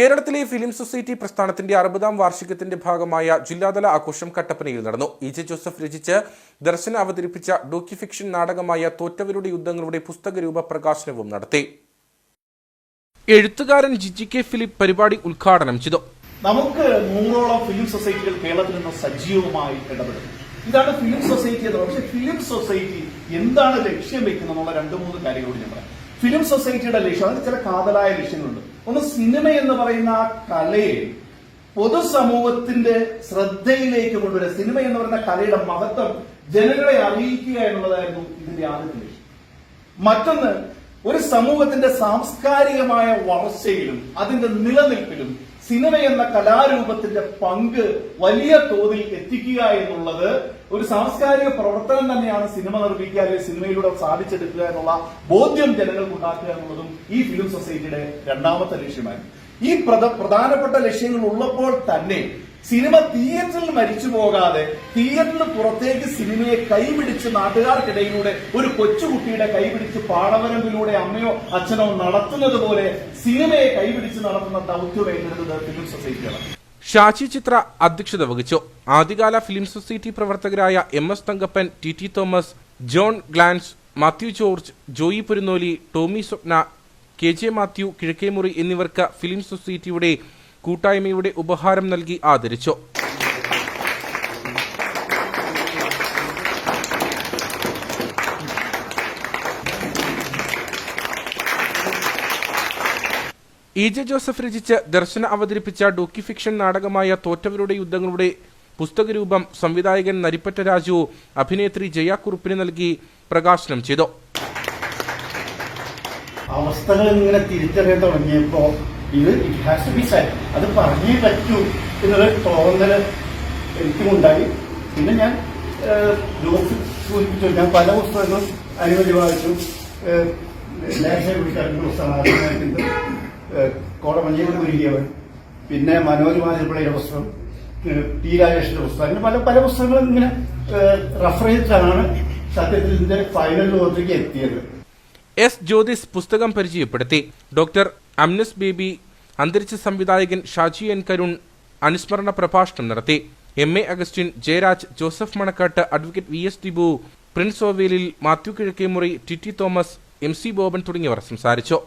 കേരളത്തിലെ film society പ്രസ്ഥാനത്തിന്റെ അറുപതാം വാർഷികത്തിന്റെ ഭാഗമായ ജില്ലാതല ആഘോഷം കട്ടപ്പനയിൽ നടന്നു. ഇ ജെ ജോസഫ് രചിച്ച് ദർശന അവതരിപ്പിച്ച ഡോക്യു ഫിക്ഷൻ നാടകമായ തോറ്റവരുടെ യുദ്ധങ്ങളുടെ പുസ്തകരൂപ പ്രകാശനവും നടത്തി. എഴുത്തുകാരൻ ജിജി കെ ഫിലിപ്പ് പരിപാടി ഉദ്ഘാടനം ചെയ്തു. നമുക്ക് നൂറോളം ഫിലിം സൊസൈറ്റികൾ കേരളത്തിൽ നിന്ന് സജീവമായി ഇടപെടുന്നു ഇതാണ് ഫിലിം സൊസൈറ്റി പക്ഷേ ഫിലിം സൊസൈറ്റി എന്താണ് ലക്ഷ്യം വെക്കുന്നത് എന്നുള്ള രണ്ട് മൂന്ന് കാര്യങ്ങളോട് ഞാൻ പറയാം. ഫിലിം സൊസൈറ്റിയുടെ ലക്ഷ്യം അതിന് ചില കാതലായ ലക്ഷ്യങ്ങളുണ്ട്. ഒന്ന് സിനിമ എന്ന് പറയുന്ന ആ കലയെ പൊതുസമൂഹത്തിന്റെ ശ്രദ്ധയിലേക്ക് കൊണ്ടുവരിക സിനിമ എന്ന് പറയുന്ന കലയുടെ മഹത്വം ജനങ്ങളെ അറിയിക്കുക എന്നുള്ളതായിരുന്നു ഇതിന്റെ ആദ്യത്തെ ലക്ഷ്യം. മറ്റൊന്ന് ഒരു സമൂഹത്തിന്റെ സാംസ്കാരികമായ വളർച്ചയിലും അതിന്റെ നിലനിൽപ്പിലും സിനിമ എന്ന കലാരൂപത്തിന്റെ പങ്ക് വലിയ തോതിൽ എത്തിക്കുക എന്നുള്ളത് ഒരു സാംസ്കാരിക പ്രവർത്തനം തന്നെയാണ് സിനിമ നിർമ്മിക്കുക അല്ലെങ്കിൽ സിനിമയിലൂടെ സാധിച്ചെടുക്കുക എന്നുള്ള ബോധ്യം ജനങ്ങൾക്ക് ഉണ്ടാക്കുക എന്നുള്ളതും ഈ ഫിലിം സൊസൈറ്റിയുടെ രണ്ടാമത്തെ ലക്ഷ്യമായി ഈ പ്രധ- പ്രധാനപ്പെട്ട ലക്ഷ്യങ്ങൾ ഉള്ളപ്പോൾ തന്നെ സിനിമ തിയേറ്ററിൽ മരിച്ചു പോകാതെ തിയേറ്ററിന് പുറത്തേക്ക് സിനിമയെ കൈപിടിച്ച് നാട്ടുകാർക്കിടയിലൂടെ ഒരു കൊച്ചുകുട്ടിയുടെ കൈപിടിച്ച് പാടവരമ്പിലൂടെ അമ്മയോ അച്ഛനോ നടത്തുന്നത് പോലെ സിനിമയെ കൈപിടിച്ച് നടത്തുന്ന ദൗത്യം ഏറ്റെടുത്തത് ഫിലിം സൊസൈറ്റിയാണ്. ഷാജി ചിത്ര അധ്യക്ഷത വഹിച്ചു. ആദ്യകാല ഫിലിം സൊസൈറ്റി പ്രവർത്തകരായ M S Thankappan T T Thomas John Glans Mathew George Joy Purunnoli Tommy Swapna K J Mathew Kizhakkemuri എന്നിവർക്ക് ഫിലിം സൊസൈറ്റിയുടെ കൂട്ടായ്മയുടെ ഉപഹാരം നൽകി ആദരിച്ചു. ഇ ജെ ജോസഫ് രചിച്ച് ദർശന അവതരിപ്പിച്ച ഡോക്യു ഫിക്ഷൻ നാടകമായ തോറ്റവരുടെ യുദ്ധങ്ങളുടെ പുസ്തകരൂപം സംവിധായകൻ നരിപ്പറ്റ രാജു അഭിനേത്രി ജയാക്കുറുപ്പിന് കുറുപ്പിന് നൽകി പ്രകാശനം ചെയ്തു. അവസ്ഥകൾ ഇങ്ങനെ തിരിച്ചറിയാൻ തുടങ്ങിയപ്പോ ഇത് it has to be set അത് പറഞ്ഞേ പറ്റൂ എന്നുള്ള തോന്നൽ എനിക്കുമുണ്ടായി. പിന്നെ ഞാൻ സൂചിപ്പിച്ചു. ഞാൻ പല പുസ്തകങ്ങളും അനുമതി വായിച്ചു. ലേശയെ ലേശം പുസ്തകമായിട്ടുണ്ട് കോടമഞ്ഞൂർ ഒരുങ്ങിയവൻ പിന്നെ മനോജ് മാതിരിപ്പിള്ളയുടെ പുസ്തകം. ടി രാജേഷിന്റെ പുസ്തകം. അങ്ങനെ പല പല പുസ്തകങ്ങളും ഇങ്ങനെ റഫർ ചെയ്തിട്ടാണ് സത്യത്തിൽ ഇതിന്റെ ഫൈനൽ ലോകത്തേക്ക് എത്തിയത്. എസ് ജ്യോതിസ് പുസ്തകം പരിചയപ്പെടുത്തി. ഡോക്ടർ അംനസ് ബേബി അന്തരിച്ച സംവിധായകൻ ഷാജി എൻ കരുൺ അനുസ്മരണ പ്രഭാഷണം നടത്തി. M A Augustine Jayaraj Joseph Manakkattu advocate V S Tibu Prince Ovelil Mathew Kizhakkemuri T T Thomas M C Boban തുടങ്ങിയവർ സംസാരിച്ചു.